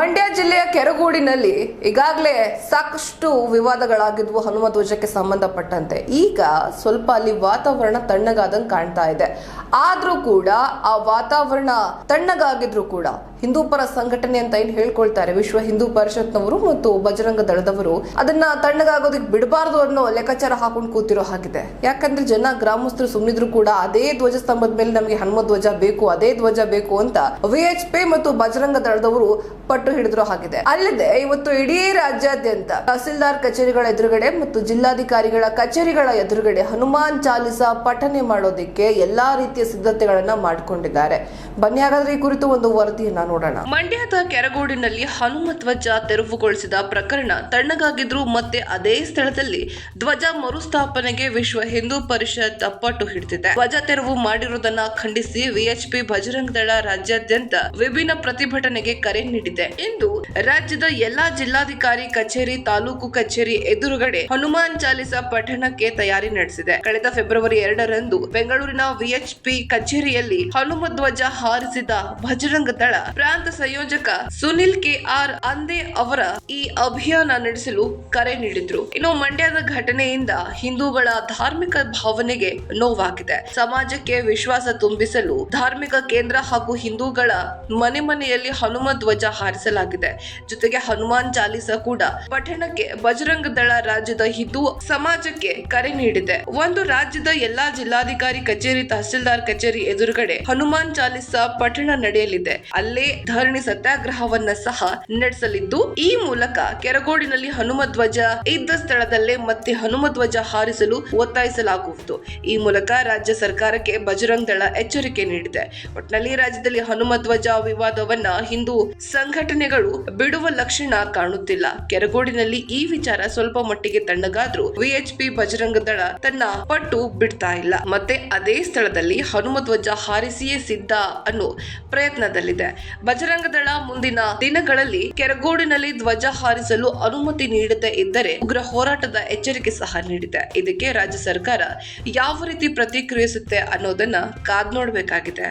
ಮಂಡ್ಯ ಜಿಲ್ಲೆಯ ಕೆರಗೂಡಿನಲ್ಲಿ ಈಗಾಗಲೇ ಸಾಕಷ್ಟು ವಿವಾದಗಳಾಗಿದ್ವು. ಹನುಮ ಧ್ವಜಕ್ಕೆ ಸಂಬಂಧಪಟ್ಟಂತೆ. ಈಗ ಸ್ವಲ್ಪ ಅಲ್ಲಿ ವಾತಾವರಣ ತಣ್ಣಗಾದಂಗೆ ಕಾಣ್ತಾ ಇದೆ. ಆದ್ರೂ ಕೂಡ ಆ ವಾತಾವರಣ ತಣ್ಣಗಾಗಿದ್ರು ಕೂಡ ಹಿಂದೂ ಪರ ಸಂಘಟನೆ ಅಂತ ಏನ್ ಹೇಳ್ಕೊಳ್ತಾರೆ, ವಿಶ್ವ ಹಿಂದೂ ಪರಿಷತ್ನವರು ಮತ್ತು ಬಜರಂಗ ದಳದವರು ಅದನ್ನ ತಣ್ಣಗಾಗೋದಕ್ಕೆ ಬಿಡಬಾರ್ದು ಅನ್ನೋ ಲೆಕ್ಕಾಚಾರ ಹಾಕೊಂಡು ಕೂತಿರೋ ಹಾಗಿದೆ. ಯಾಕಂದ್ರೆ ಜನ ಗ್ರಾಮಸ್ಥರು ಸುಮ್ಮನಿದ್ರು ಕೂಡ ಅದೇ ಧ್ವಜ ಸ್ತಂಭದ ಮೇಲೆ ನಮಗೆ ಹನುಮ ಧ್ವಜ ಬೇಕು, ಅದೇ ಧ್ವಜ ಬೇಕು ಅಂತ ವಿಎಚ್ಪಿ ಮತ್ತು ಬಜರಂಗ ದಳದವರು ಪಟ್ಟು ಹಿಡಿದ್ರು ಹಾಗಿದೆ. ಅಲ್ಲದೆ ಇವತ್ತು ಇಡೀ ರಾಜ್ಯಾದ್ಯಂತ ತಹಸೀಲ್ದಾರ್ ಕಚೇರಿಗಳ ಎದುರುಗಡೆ ಮತ್ತು ಜಿಲ್ಲಾಧಿಕಾರಿಗಳ ಕಚೇರಿಗಳ ಎದುರುಗಡೆ ಹನುಮಾನ್ ಚಾಲಿಸಾ ಪಠನೆ ಮಾಡೋದಕ್ಕೆ ಎಲ್ಲಾ ರೀತಿಯ ಸಿದ್ಧತೆಗಳನ್ನ ಮಾಡಿಕೊಂಡಿದ್ದಾರೆ. ಬನ್ನಿ, ಹಾಗಾದ್ರೆ ಈ ಕುರಿತು ಒಂದು ವರದಿಯನ್ನ ನೋಡೋಣ. ಮಂಡ್ಯದ ಕೆರಗೋಡಿನಲ್ಲಿ ಹನುಮ ಧ್ವಜ ತೆರವುಗೊಳಿಸಿದ ಪ್ರಕರಣ ತಣ್ಣಗಾಗಿದ್ರು ಮತ್ತೆ ಅದೇ ಸ್ಥಳದಲ್ಲಿ ಧ್ವಜ ಮರುಸ್ಥಾಪನೆಗೆ ವಿಶ್ವ ಹಿಂದೂ ಪರಿಷತ್ ಅಪ್ಪಟ್ಟು ಹಿಡಿದಿದೆ. ಧ್ವಜ ತೆರವು ಮಾಡಿರುವುದನ್ನ ಖಂಡಿಸಿ ವಿಎಚ್ಪಿ ಬಜರಂಗ ದಳ ರಾಜ್ಯಾದ್ಯಂತ ವಿಭಿನ್ನ ಪ್ರತಿಭಟನೆಗೆ ಕರೆ ನೀಡಿದೆ. ಇಂದು ರಾಜ್ಯದ ಎಲ್ಲಾ ಜಿಲ್ಲಾಧಿಕಾರಿ ಕಚೇರಿ, ತಾಲೂಕು ಕಚೇರಿ ಎದುರುಗಡೆ ಹನುಮಾನ್ ಚಾಲಿಸ ಪಠಣಕ್ಕೆ ತಯಾರಿ ನಡೆಸಿದೆ. ಕಳೆದ ಫೆಬ್ರವರಿ ಎರಡರಂದು ಬೆಂಗಳೂರಿನ ವಿಎಚ್ಪಿ ಕಚೇರಿಯಲ್ಲಿ ಹನುಮ ಧ್ವಜ ಹಾರಿಸಿದ ಬಜರಂಗ ದಳ ಪ್ರಾಂತ ಸಂಯೋಜಕ ಸುನಿಲ್ ಕೆ ಆರ್ ಅಂದೆ ಅವರ ಈ ಅಭಿಯಾನ ನಡೆಸಲು ಕರೆ ನೀಡಿದ್ರು. ಇನ್ನು ಮಂಡ್ಯದ ಘಟನೆಯಿಂದ ಹಿಂದೂಗಳ ಧಾರ್ಮಿಕ ಭಾವನೆಗೆ ನೋವಾಗಿದೆ. ಸಮಾಜಕ್ಕೆ ವಿಶ್ವಾಸ ತುಂಬಿಸಲು ಧಾರ್ಮಿಕ ಕೇಂದ್ರ ಹಾಗೂ ಹಿಂದೂಗಳ ಮನೆ ಮನೆಯಲ್ಲಿ ಹನುಮ ಧ್ವಜ ಹಾರಿಸಲಾಗಿದೆ. ಜೊತೆಗೆ ಹನುಮಾನ್ ಚಾಲಿಸ ಕೂಡ ಪಠಣಕ್ಕೆ ಬಜರಂಗ ದಳ ರಾಜ್ಯದ ಹಿಂದೂ ಸಮಾಜಕ್ಕೆ ಕರೆ ನೀಡಿದೆ. ಒಂದು ರಾಜ್ಯದ ಎಲ್ಲಾ ಜಿಲ್ಲಾಧಿಕಾರಿ ಕಚೇರಿ ತಹಸೀಲ್ದಾರ್ ಕಚೇರಿ ಎದುರುಗಡೆ ಹನುಮಾನ್ ಚಾಲಿಸ ಪಠಣ ನಡೆಯಲಿದೆ. ಅಲ್ಲೇ ಧರಣಿ ಸತ್ಯಾಗ್ರಹವನ್ನ ಸಹ ನಡೆಸಲಿದ್ದು, ಈ ಮೂಲಕ ಕೆರಗೋಡಿನಲ್ಲಿ ಹನುಮ ಧ್ವಜ ಇದ್ದ ಸ್ಥಳದಲ್ಲೇ ಮತ್ತೆ ಹನುಮ ಧ್ವಜ ಹಾರಿಸಲು ಒತ್ತಾಯಿಸಲಾಗುವುದು. ಈ ಮೂಲಕ ರಾಜ್ಯ ಸರ್ಕಾರಕ್ಕೆ ಬಜರಂಗ್ ದಳ ಎಚ್ಚರಿಕೆ ನೀಡಿದೆ. ಒಟ್ನಲ್ಲಿ ರಾಜ್ಯದಲ್ಲಿ ಹನುಮ ಧ್ವಜ ವಿವಾದವನ್ನ ಹಿಂದೂ ಸಂಘಟನೆಗಳು ಬಿಡುವ ಲಕ್ಷಣ ಕಾಣುತ್ತಿಲ್ಲ. ಕೆರಗೋಡಿನಲ್ಲಿ ಈ ವಿಚಾರ ಸ್ವಲ್ಪ ಮಟ್ಟಿಗೆ ತಣ್ಣಗಾದ್ರೂ ವಿಎಚ್ಪಿ ಬಜರಂಗ ದಳ ತನ್ನ ಪಟ್ಟು ಬಿಡ್ತಾ ಇಲ್ಲ. ಮತ್ತೆ ಅದೇ ಸ್ಥಳದಲ್ಲಿ ಹನುಮ ಧ್ವಜ ಹಾರಿಸಿಯೇ ಸಿದ್ಧ ಅನ್ನೋ ಪ್ರಯತ್ನದಲ್ಲಿದೆ. ಬಜರಂಗದಳ ಮುಂದಿನ ದಿನಗಳಲ್ಲಿ ಕೆರಗೋಡಿನಲ್ಲಿ ಧ್ವಜ ಹಾರಿಸಲು ಅನುಮತಿ ನೀಡದೇ ಇದ್ದರೆ ಉಗ್ರ ಹೋರಾಟದ ಎಚ್ಚರಿಕೆ ಸಹ ನೀಡಿದೆ. ಇದಕ್ಕೆ ರಾಜ್ಯ ಸರ್ಕಾರ ಯಾವ ರೀತಿ ಪ್ರತಿಕ್ರಿಯಿಸುತ್ತೆ ಅನ್ನೋದನ್ನ ಕಾದ್ ನೋಡ್ಬೇಕಾಗಿದೆ.